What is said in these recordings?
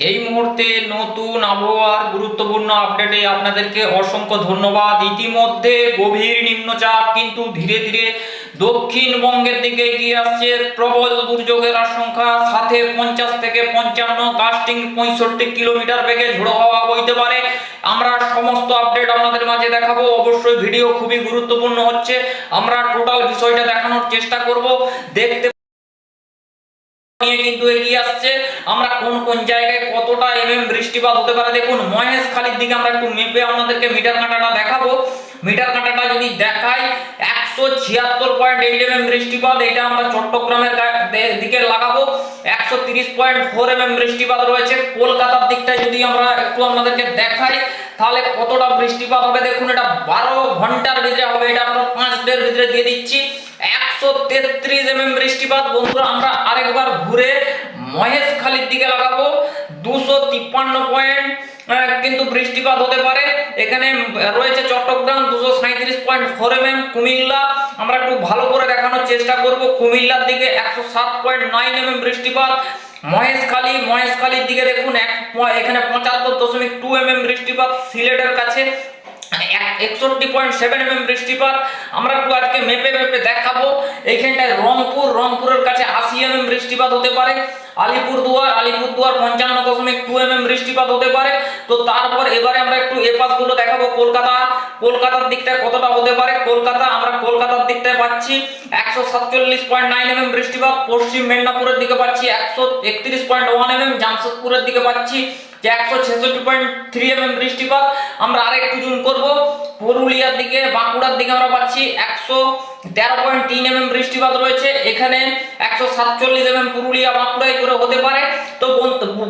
এই মুহূর্তে নতুন আবহাওয়ার গুরুত্বপূর্ণ আপডেটে আপনাদেরকে অসংখ্য ধন্যবাদ। ইতিমধ্যে গভীর নিম্নচাপ কিন্তু ধীরে ধীরে দক্ষিণবঙ্গের দিকে এগিয়ে আসছে। প্রবল দুর্যোগের আশঙ্কা, সাথে পঞ্চাশ থেকে পঞ্চান্ন কাস্টিং পঁয়ষট্টি কিলোমিটার বেগে ঝোড়ো হওয়া বইতে পারে। আমরা সমস্ত আপডেট আপনাদের মাঝে দেখাবো। অবশ্যই ভিডিও খুবই গুরুত্বপূর্ণ হচ্ছে। আমরা টোটাল বিষয়টা দেখানোর চেষ্টা করব। দেখতে এগিয়ে আসছে। আমরা কোন কোন জায়গায় কতটা এমএম বৃষ্টিপাত হতে পারে দেখুন মহেশখালির দিকে আমরা একটু মেপে আপনাদেরকে মিটার কাঁটাটা দেখাবো। মিটার কাঁটাটা যদি দেখাই, একশো ছিয়াত্তর পয়েন্ট এইট এমএম বৃষ্টিপাত, এটা আমরা চট্টগ্রামের দিকে লাগাবো। একশো তিরিশ পয়েন্ট ফোর এমএম বৃষ্টিপাত রয়েছে। কলকাতার দিকটায় যদি আমরা একটু আপনাদেরকে দেখাই, তাহলে কতটা বৃষ্টিপাত হবে দেখুন, এটা বারো ঘণ্টার ভিতরে হবে, এটা আমরা পাঁচ ডের ভিতরে দিয়ে দিচ্ছি। একশো তেত্রিশ এমএম বৃষ্টিপাত। বন্ধুরা, আমরা আরেকবার ঘুরে মহেশ খালির দিকে লাগাবো। দুশো তিপ্পান্ন পয়েন্ট কিন্তু বৃষ্টিপাত হতে পারে। এখানে রয়েছে চট্টগ্রাম, দুশো সাঁত্রিশ পয়েন্ট ফোর এম কুমিল্লা। আমরা একটু ভালো করে দেখানোর চেষ্টা করব। কুমিল্লার দিকে একশো সাত পয়েন্ট নাইন এম বৃষ্টিপাত। মহেশখালী, মহেশখালীর দিকে দেখুন, এক এখানে পঁচাত্তর দশমিক টু এম বৃষ্টিপাত সিলেটের কাছে। একষট্টি পয়েন্ট সেভেন এম বৃষ্টিপাত। আমরা একটু আজকে মেপে মেপে দেখাবো। এইখানটায় রংপুর, রংপুরের কাছে আশি এম বৃষ্টিপাত হতে পারে। আলিপুরদুয়ার আলিপুরদুয়ার পঞ্চান্ন দশমিক টু এম বৃষ্টিপাত হতে পারে। তো তারপর এবারে আমরা একটু এ পাশগুলো দেখাবো কলকাতা। কলকাতার দিকটায় কতটা হতে পারে? কলকাতা, আমরা কলকাতার দিকটায় পাচ্ছি একশো সাতচল্লিশ পয়েন্ট নাইন এম বৃষ্টিপাত। পশ্চিম মেদিনীপুরের দিকে পাচ্ছি একশো একত্রিশ পয়েন্ট ওয়ান এম জামশেদপুরের দিকে পাচ্ছি যে একশো ছেষট্টি পয়েন্ট থ্রি এম বৃষ্টিপাত। আমরা আরেকটু জুম করব। পুরুলিয়ার দিকে, বাঁকুড়ার দিকে আমরা পাচ্ছি একশো তেরো পয়েন্ট তিন এম এম বৃষ্টিপাত রয়েছে। এখানে একশো সাতচল্লিশ এম এম পুরুলিয়া, বাঁকুড়ায় করে হতে পারে। তো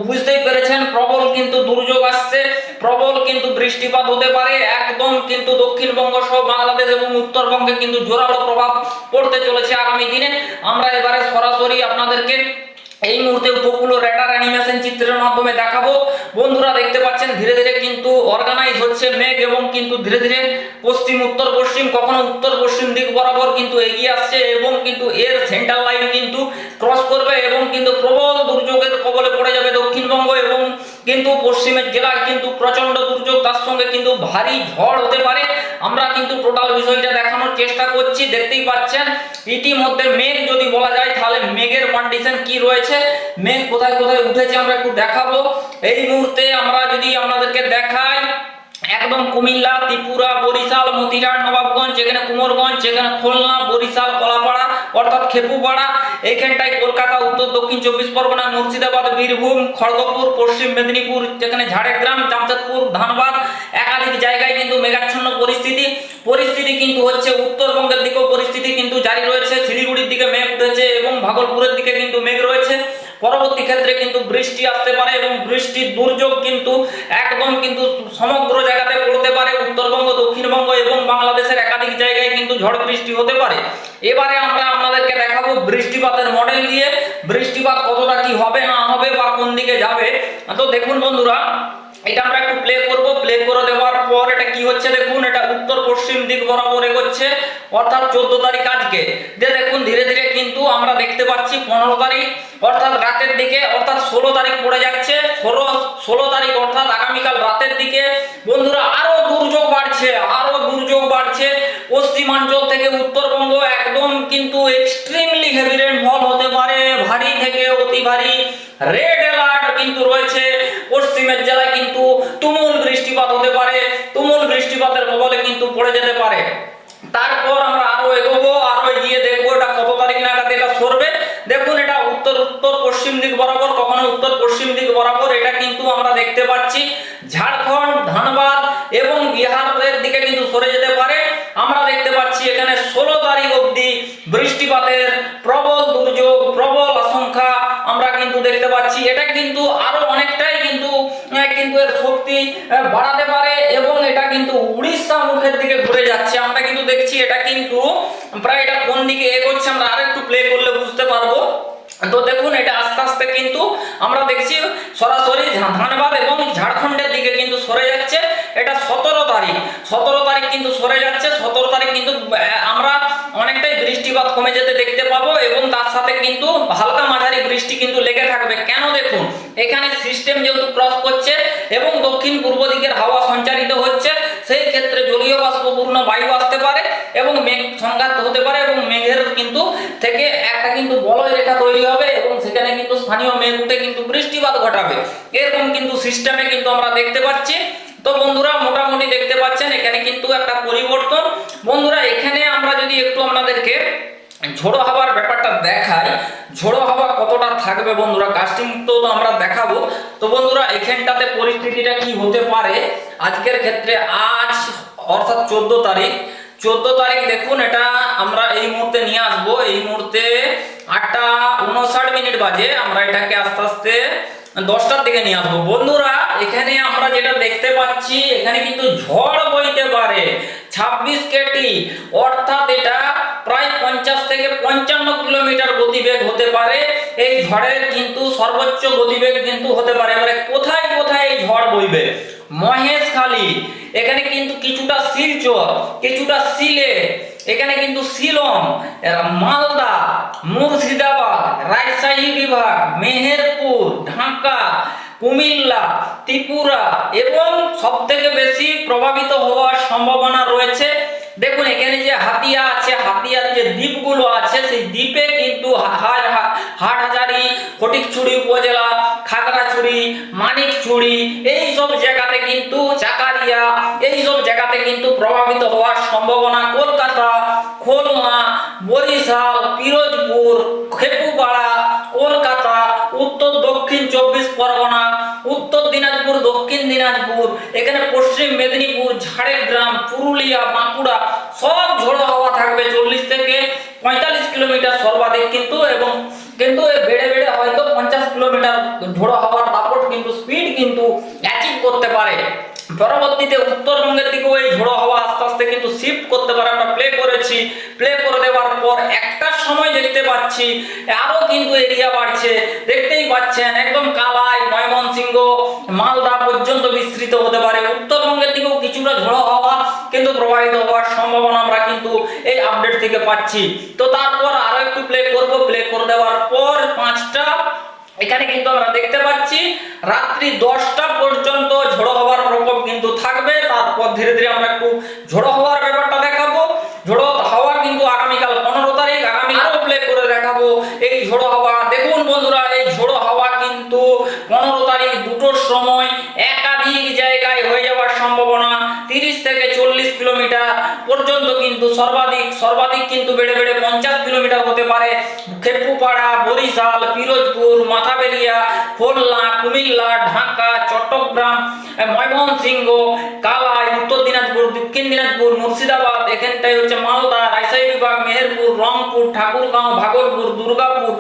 বুঝতেই পেরেছেন, প্রবল কিন্তু দুর্যোগ আসছে। প্রবল কিন্তু বৃষ্টিপাত হতে পারে। একদম কিন্তু দক্ষিণবঙ্গ সহ বাংলাদেশ এবং উত্তরবঙ্গে কিন্তু জোরালো প্রভাব পড়তে চলেছে আগামী দিনে। আমরা এবারে সরাসরি আপনাদেরকে এই মুহূর্তে উপকূল রেডার অ্যানিমেশন চিত্রের মাধ্যমে দেখাবো। বন্ধুরা দেখতে পাচ্ছেন, ধীরে ধীরে কিন্তু অর্গানাইজ হচ্ছে মেঘ এবং কিন্তু ধীরে ধীরে পশ্চিম, উত্তর, পশ্চিম, কখনো উত্তর, পশ্চিম দিক বরাবর কিন্তু এগিয়ে আসছে এবং কিন্তু এর সেন্টার লাইন কিন্তু ক্রস করবে এবং কিন্তু প্রবল দুর্যোগের কবলে পড়ে যাবে দক্ষিণবঙ্গ এবং কিন্তু পশ্চিমের জেলা কিন্তু প্রচণ্ড তার সঙ্গে কিন্তু ভারী ঝড় হতে পারে। আমরা কিন্তু টোটাল বিষয়টা দেখানোর চেষ্টা করছি, দেখতেই পাচ্ছেন। ইতিমধ্যে মেঘ যদি বলা যায়, তাহলে মেঘের কন্ডিশন কি রয়েছে? মেঘ কোথায় কোথায় উঠেছে আমরা একটু দেখাবো। এই মুহূর্তে আমরা যদি আপনাদেরকে দেখাই, একদম কুমিল্লা, ত্রিপুরা, বরিশাল মতিরাট নবাবগঞ্জ, যেখানে কুমোরগঞ্জ, যেখানে খুলনা, বরিশাল, কলাপাড়া অর্থাৎ খেপুপাড়া, এইখানটায় কলকাতা, উত্তর, দক্ষিণ, চব্বিশ পরগনা, মুর্শিদাবাদ, বীরভূম, খড়গপুর, পশ্চিম মেদিনীপুর, যেখানে ঝাড়গ্রাম, জামশেদপুর, ধানবাদ, একাধিক জায়গায় কিন্তু মেঘাচ্ছন্ন পরিস্থিতি। পরিস্থিতি কিন্তু হচ্ছে উত্তরবঙ্গের দিকেও পরিস্থিতি কিন্তু জারি রয়েছে। শিলিগুড়ির দিকে মেঘ উঠেছে এবং ভাগলপুরের দিকে কিন্তু মেঘ রয়েছে। পরবর্তী ক্ষেত্রে কিন্তু বৃষ্টি আসতে পারে এবং বৃষ্টির দুর্যোগ কিন্তু একদম কিন্তু সমগ্র জায়গাতে পড়তে পারে উত্তরবঙ্গ দক্ষিণবঙ্গ এবং বাংলাদেশের একাধিক জায়গায় কিন্তু ঝড় বৃষ্টি হতে পারে। এবারে আমরা আপনাদেরকে দেখাবো বৃষ্টিপাতের মডেল দিয়ে, বৃষ্টিপাত কতটা কি হবে, না হবে বা কোন দিকে যাবে। তো দেখুন বন্ধুরা, এটা আমরা একটু প্লে করব। প্লে করে দেওয়ার পর এটা কি হচ্ছে দেখুন, এটা উত্তর পশ্চিম দিক বরাবর এগোচ্ছে, অর্থাৎ চোদ্দ তারিখ আজকে। যে দেখুন, ধীরে ধীরে কিন্তু আমরা দেখতে পাচ্ছি পনেরো তারিখ, অর্থাৎ রাতের দিকে, অর্থাৎ ষোলো তারিখ পড়ে যাচ্ছে। ষোলো ষোলো তারিখ অর্থাৎ আগামীকাল রাতের দিকে। বন্ধুরা, আরও দুর্যোগ বাড়ছে পশ্চিমাঞ্চল থেকে উত্তরবঙ্গ একদম কিন্তু এক্সট্রিমলি হেভি রেনফল হতে পারে, ভারী থেকে অতি ভারী। রেড অ্যালার্ট কিন্তু রয়েছে। পশ্চিমের জেলায় কিন্তু তুমুল বৃষ্টিপাত হতে পারে। তুমুল বৃষ্টিপাতের কবলে কিন্তু পড়ে যেতে পারে। তারপর আমরা আরও এগোবো, আরও এগিয়ে দেখব এটা কত তারিখ নাগাদ এটা সরবে। দেখুন এটা উত্তর উত্তর, পশ্চিম দিক বরাবর, কখনো উত্তর, পশ্চিম দিক বরাবর, এটা কিন্তু আমরা দেখতে পাচ্ছি। ঝাড়খণ্ড, ধানবাদ এবং বিহারের দিকে কিন্তু সরে যেতে পারে আমরা দেখতে পাচ্ছি এখানে ষোলো তারিখ অবধি বৃষ্টিপাতের প্রবল দুর্যোগ প্রবল আশঙ্কা আমরা কিন্তু দেখতে পাচ্ছি এটা কিন্তু আরও অনেকটাই কিন্তু কিন্তু এর শক্তি বাড়াতে পারে এবং এটা কিন্তু উড়িষ্যা মুখের দিকে ঘুরে যাচ্ছে। আমরা কিন্তু দেখছি এটা কিন্তু প্রায় এটা কোন দিকে এগোচ্ছে, আমরা আরেকটু প্লে করলে বুঝতে পারব। তো দেখুন, এটা আস্তে আস্তে কিন্তু আমরা দেখছি সরাসরি ধানবাদ এবং ঝাড়খণ্ডের দিকে কিন্তু সরে যাচ্ছে। এটা সতেরো তারিখ সতেরো তারিখ কিন্তু সরে যাচ্ছে, সতেরো তারিখ কিন্তু অনেকটাই বৃষ্টিপাত কমে যেতে দেখতে পাবো এবং তার সাথে কিন্তু হালকা মাঝারি বৃষ্টি কিন্তু লেগে থাকবে। কেন দেখুন? এখানে সিস্টেম যেহেতু ক্রস করছে এবং দক্ষিণ পূর্ব দিকের হাওয়া সঞ্চারিত হচ্ছে, সেই ক্ষেত্রে জলীয় বাষ্পপূর্ণ বায়ু আসতে পারে এবং মেঘ সংঘাত হতে পারে এবং মেঘের কিন্তু থেকে একটা কিন্তু বলয় রেখা তৈরি হবে এবং সেখানে কিন্তু স্থানীয় মেঘ উঠে কিন্তু বৃষ্টিপাত ঘটাবে। এরকম কিন্তু সিস্টেমে কিন্তু আমরা দেখতে পাচ্ছি। তো বন্ধুরা, মোটামুটি দেখতে পাচ্ছেন, এখানে কিন্তু একটা পরিবর্তন। বন্ধুরা, এখানে আমরা যদি একটু আপনাদেরকে ঝোড়ো হাওয়ার ব্যাপারটা দেখাই, ঝোড়ো হাওয়া কতটা থাকবে বন্ধুরা? কাস্টিং তো আমরা দেখাবো। তো বন্ধুরা, এখানটাতে পরিস্থিতিটা কি হতে পারে? আজকের ক্ষেত্রে আজ, অর্থাৎ চোদ্দ তারিখ। চোদ্দ তারিখ দেখুন, এটা আমরা এই মুহূর্তে নিয়ে আসব। এই মুহূর্তে আটটা উনষাট মিনিট বাজে। আমরা এটাকে আস্তে আস্তে দশটার দিকে নিয়ে আসব। বন্ধুরা, এখানে আমরা যেটা দেখতে পাচ্ছি, এখানে কিন্তু ঝড় বইতে পারে। ছাব্বিশ কেটি, অর্থাৎ এটা প্রায় পঞ্চাশ থেকে পঞ্চান্ন কিলোমিটার গতিবেগ হতে পারে। এই ঝড়ের কিন্তু সর্বোচ্চ গতিবেগ কিন্তু হতে পারে। এবারে কোথায় কোথায় এই ঝড় বইবে? মহেশখালী। এখানে কিন্তু কিছুটা শিলচর, কিছুটা সিলে এখানে কিন্তু শিলং মালদা, মুর্শিদাবাদ, রাজশাহী বিভাগ, মেহেরপুর, ঢাকা, কুমিল্লা, ত্রিপুরা এবং সব থেকে বেশি প্রভাবিত হওয়ার সম্ভাবনা রয়েছে। দেখুন, এখানে যে হাতিয়া আছে, হাতিয়ার যে দ্বীপগুলো আছে, সেই দ্বীপে কিন্তু হাট হাটহাজারি, ফটিকছড়ি উপজেলা খাগড়াছড়ি মানিকছড়ি এই সব জায়গাতে কিন্তু চাকারিয়া এই সব জায়গাতে কিন্তু প্রভাবিত হওয়ার সম্ভাবনা কলকাতা, খুলনা, বরিশাল, পিরোজপুর, খেপুপাড়া, কলকাতা, উত্তর, দক্ষিণ চব্বিশ পরগনা, উত্তর দিনাজপুর, দক্ষিণ দিনাজপুর, এখানে পশ্চিম মেদিনীপুর, ঝাড়গ্রাম, পুরুলিয়া, বাঁকুড়া, সব ঝোড়ো হাওয়া থাকবে চল্লিশ থেকে পঁয়তাল্লিশ কিলোমিটার সর্বাধিক কিন্তু এবং কিন্তু বেড়ে বেড়ে হয়তো পঞ্চাশ কিলোমিটার ঝোড়ো হাওয়ার দাপট কিন্তু স্পিড কিন্তু অ্যাচিভ করতে পারে। পরবর্তীতে উত্তরবঙ্গের দিকেও এই ঝোড়ো হাওয়া আস্তে আস্তে কিন্তু শিফট করতে পারে। আমরা প্লে করেছি। প্লে করে দেওয়ার পর একটার সময় দেখতে পাচ্ছি, আরও কিন্তু এরিয়া বাড়ছে। দেখতেই পাচ্ছেন, একদম কালাই, ময়মনসিংহ, মালদা পর্যন্ত বিস্তৃত হতে পারে। উত্তরবঙ্গের দিকেও কিছুটা ঝোড়ো হাওয়া কিন্তু প্রবাহিত হওয়ার সম্ভাবনা আমরা কিন্তু এই আপডেট থেকে পাচ্ছি। তো তারপর আরও একটু প্লে করব। প্লে করে দেওয়ার পর পাঁচটা, এখানে কিন্তু আমরা দেখতে পাচ্ছি রাত্রি দশটা পর্যন্ত ঝড়ো হওয়ার প্রকোপ কিন্তু থাকবে। তারপর ধীরে ধীরে আমরা একটু ঝড়ো হওয়ার ব্যাপারটা দেখাবো ঝোড়ো হাওয়া কিন্তু আগামীকাল পনেরো তারিখ আগামী আরও প্লে করে দেখাবো এই ঝোড়ো হাওয়া দেখুন বন্ধুরা এই ঝোড়ো হাওয়া কিন্তু পনেরো তারিখ দুটোর সময় একাধিক জায়গায় হয়ে যাওয়ার সম্ভাবনা তিরিশ থেকে চল্লিশ কিলোমিটার পর্যন্ত কিন্তু সর্বাধিক কিন্তু বেড়ে বেড়ে পঞ্চাশ কিলোমিটার হতে পারে। খেপুপাড়া, বরিশাল, পিরোজপুর, মাথাবেরিয়া, খুলনা, কুমিল্লা, ঢাকা, চট্টগ্রাম ময়মনসিংহ, কালাই, উত্তর দিনাজপুর, দক্ষিণ দিনাজপুর, মুর্শিদাবাদ এখানটাই হচ্ছে মালদা, রাজশাহী বিভাগ, মেহেরপুর, রংপুর, ঠাকুরগাঁও, ভাগলপুর, দুর্গাপুর,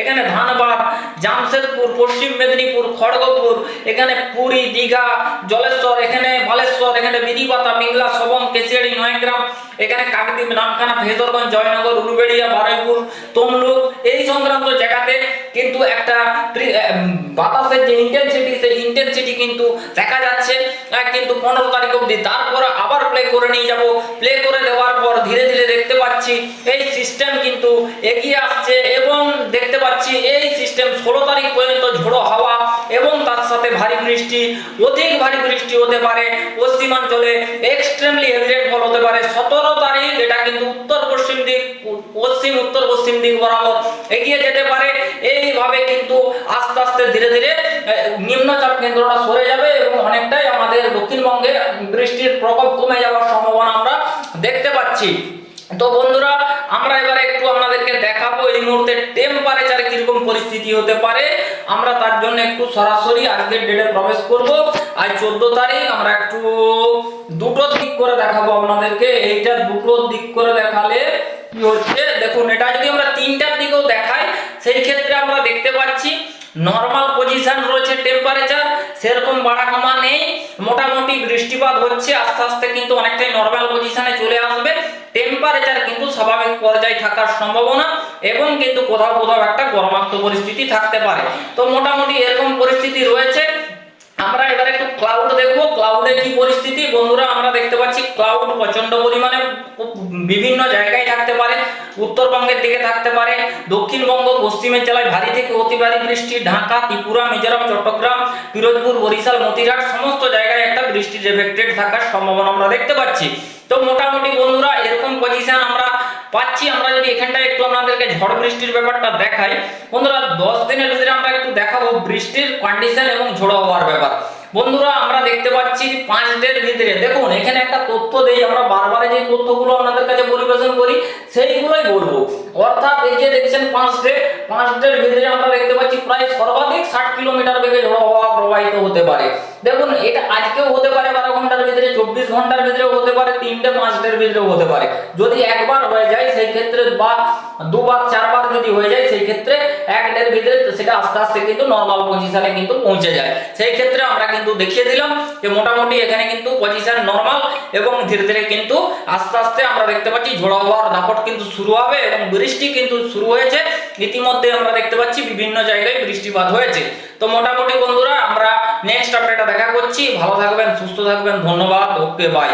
এখানে ধানবাদ, জামশেদপুর, পশ্চিম মেদিনীপুর, খড়গপুর, এখানে পুরী, দীঘা, জলেশ্বর, এখানে বালেশ্বর এখানে বিধিপাতা পিংলা, সবং, কেশিয়াড়ি, নয়গ্রাম, এখানে কাকদ্বীপ, নামখানা, ফেজরগঞ্জ, জয়নগর, উলুবেড়িয়া বারুইপুর তমলুক, এই সংক্রান্ত জায়গাতে কিন্তু একটা বাতাসের যে ইন্টেন্সিটি সেই ইন্টেন্সিটি কিন্তু দেখা যাচ্ছে। কিন্তু পনেরো তারিখ অবধি। তারপরে আবার প্লে করে নিয়ে যাব। প্লে করে দেওয়ার পর ধীরে ধীরে দেখতে পাচ্ছি, এই সিস্টেম কিন্তু এগিয়ে আসছে এবং দেখতে পাচ্ছি এই সিস্টেম ষোলো তারিখ পর্যন্ত ঝোড়ো হাওয়া এবং তার সাথে ভারী বৃষ্টি, অধিক ভারী বৃষ্টি হতে পারে। পশ্চিমাঞ্চলে এক্সট্রিমলি হেভি রেনফল হতে পারে। সতেরো তারিখ, এটা কিন্তু উত্তর পশ্চিম দিক, পশ্চিম, উত্তর পশ্চিম দিক বরাবর এগিয়ে যেতে পারে। এইভাবে কিন্তু আস্তে আস্তে ধীরে ধীরে নিম্নচাপ কেন্দ্রটা সরে যাবে এবং অনেকটাই আমাদের দক্ষিণবঙ্গে বৃষ্টির প্রকোপ কমে যাওয়ার সম্ভাবনা আমরা দেখতে পাচ্ছি। তো বন্ধুরা, আমরা এবারে একটু আপনাদেরকে দেখাবো এই মুহূর্তে টেম্পারেচার কীরকম পরিস্থিতি হতে পারে। আমরা তার জন্য একটু সরাসরি আজকের ডেটে প্রবেশ করব। আজ চোদ্দ তারিখ, আমরা একটু দুটো দিক করে দেখাবো আপনাদেরকে। এইটা দুটো দিক করে দেখালে কি হচ্ছে? দেখুন, এটা যদি আমরা তিনটার দিকেও দেখাই, সেই ক্ষেত্রে আমরা দেখতে পাচ্ছি নর্মাল পজিশন রয়েছে টেম্পারেচার সেরকম বাড়া কমা নেই। মোটামুটি বৃষ্টিপাত হচ্ছে, আস্তে আস্তে কিন্তু অনেকটাই নর্মাল পজিশনে চলে আসবে। টেম্পারেচার কিন্তু স্বাভাবিক পর্যায়ে থাকার সম্ভাবনা এবং কিন্তু কোথাও কোথাও একটা গরমাক্ত পরিস্থিতি থাকতে পারে। তো মোটামুটি এরকম পরিস্থিতি রয়েছে। আমরা এবার একটু ক্লাউড দেখব। ক্লাউডে কি পরিস্থিতি? বন্ধুরা, আমরা দেখতে পাচ্ছি ক্লাউড প্রচণ্ড পরিমাণে বিভিন্ন জায়গায় থাকতে পারে, উত্তরবঙ্গের দিকে থাকতে পারে, দক্ষিণবঙ্গ পশ্চিমের জেলায় ভারী থেকে অতি ভারী বৃষ্টি, ঢাকা, ত্রিপুরা, মিজোরাম, চট্টগ্রাম, পিরোজপুর, বরিশাল মতিরাট সমস্ত জায়গায় একটা বৃষ্টির এফেক্টেড থাকার সম্ভাবনা আমরা দেখতে পাচ্ছি। তো মোটামুটি বন্ধুরা, এরকম পজিশন আমরা পাচ্ছি। আমরা যদি এখানটায় একটু আপনাদেরকে ঝড় বৃষ্টির ব্যাপারটা দেখাই, বন্ধুরা, দশ দিনের ভিতরে আমরা একটু দেখাবো বৃষ্টির কন্ডিশন এবং ঝোড়ো হওয়ার ব্যাপার। বন্ধুরা, আমরা দেখতে পাচ্ছি পাঁচ ডের ভিতরে। দেখুন, এখানে একটা তথ্য দেই, আমরা বারবারে যে তথ্যগুলো আপনাদের কাছে পরিবেশন করি, সেইগুলোই বলব। অর্থাৎ এই যে দেখছেন পাঁচ ডে, পাঁচ ডের ভিতরে আমরা দেখতে পাচ্ছি প্রায় সর্বাধিক ষাট কিলোমিটার বেগে ঝোড়ো হওয়া প্রবাহিত হতে পারে। দেখুন, এটা আজকেও হতে পারে বারো ঘণ্টার ভিতরে, চব্বিশ ঘণ্টার ভিতরেও হতে পারে, তিনটে, পাঁচটার ভিতরেও হতে পারে। যদি একবার হয়ে যায়, সেই ক্ষেত্রে বা দুবার, চারবার যদি হয়ে যায়, সেই ক্ষেত্রে এক ডের ভিতরে সেটা আস্তে আস্তে কিন্তু নর্মাল পজিশনে কিন্তু পৌঁছে যায়। সেই ক্ষেত্রে আমরা কিন্তু দেখিয়ে দিলাম যে মোটামুটি এখানে কিন্তু পজিশন নর্মাল এবং ধীরে ধীরে কিন্তু আস্তে আস্তে আমরা দেখতে পাচ্ছি ঝোড়ো হওয়ার দাপট কিন্তু শুরু হবে এবং বৃষ্টি কিন্তু শুরু হয়েছে। ইতিমধ্যে আমরা দেখতে পাচ্ছি বিভিন্ন জায়গায় বৃষ্টিপাত হয়েছে। তো মোটামুটি বন্ধুরা, আমরা নেক্সট আপডেটটা দেখা করছি। ভালো থাকবেন সুস্থ থাকবেন। ধন্যবাদ। Okay bye